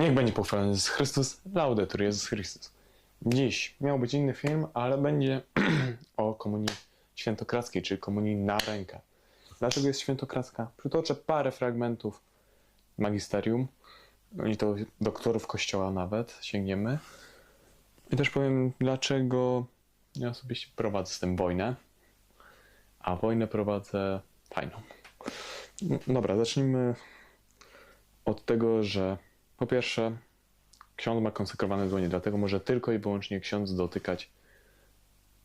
Niech będzie pochwalony Jezus Chrystus, laudetur Jezus Chrystus. Dziś miał być inny film, ale będzie o komunii świętokradzkiej, czyli komunii na rękę. Dlaczego jest świętokradzka? Przytoczę parę fragmentów magisterium i to doktorów kościoła nawet sięgniemy. I też powiem, dlaczego ja osobiście prowadzę z tym wojnę, a wojnę prowadzę fajną. Dobra, zacznijmy od tego, że po pierwsze ksiądz ma konsekrowane dłonie, dlatego może tylko i wyłącznie ksiądz dotykać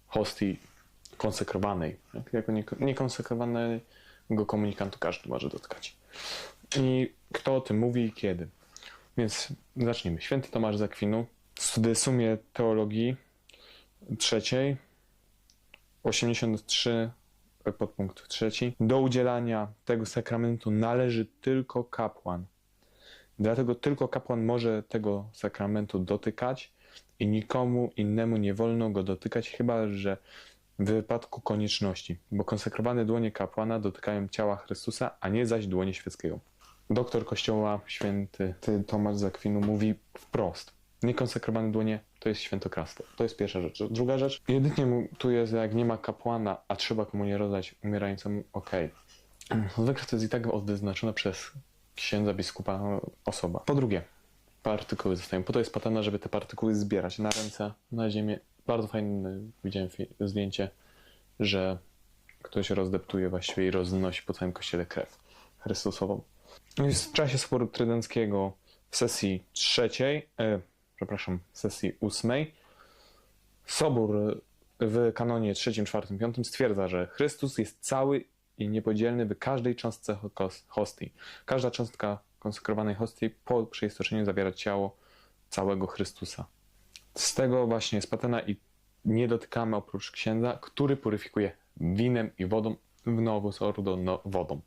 hostii konsekrowanej. Jak- Jako nieko- niekonsekrowanego komunikantu każdy może dotykać. I kto o tym mówi i kiedy. Więc zacznijmy. Święty Tomasz z Akwinu w sumie teologii trzeciej 83 podpunkt trzeci. Do udzielania tego sakramentu należy tylko kapłan. Dlatego tylko kapłan może tego sakramentu dotykać i nikomu innemu nie wolno go dotykać, chyba że w wypadku konieczności, bo konsekrowane dłonie kapłana dotykają ciała Chrystusa, a nie zaś dłonie świeckiego. Doktor Kościoła, święty Tomasz z Akwinu mówi wprost. Niekonsekrowane dłonie to jest świętokradztwo. To jest pierwsza rzecz. Druga rzecz, jedynie tu jest, jak nie ma kapłana, a trzeba komunię rozdać umierającemu, okej. Zwykle to jest i tak odznaczone przez księdza, biskupa osoba. Po drugie, partykuły zostają. Po to jest patena, żeby te partykuły zbierać na ręce, na ziemię. Bardzo fajne, widziałem zdjęcie, że ktoś rozdeptuje właściwie i roznosi po całym kościele krew Chrystusową. No w czasie Sporu Trydenckiego w sesji trzeciej, e, przepraszam, sesji ósmej, Sobór w kanonie trzecim, czwartym, piątym stwierdza, że Chrystus jest cały i niepodzielny w każdej cząstce hos- hostii. Każda cząstka konsekrowanej hostii po przeistoczeniu zawiera ciało całego Chrystusa. Z tego właśnie jest patena i nie dotykamy oprócz księdza, który puryfikuje winem i wodą, w nowus ordo no, wodą.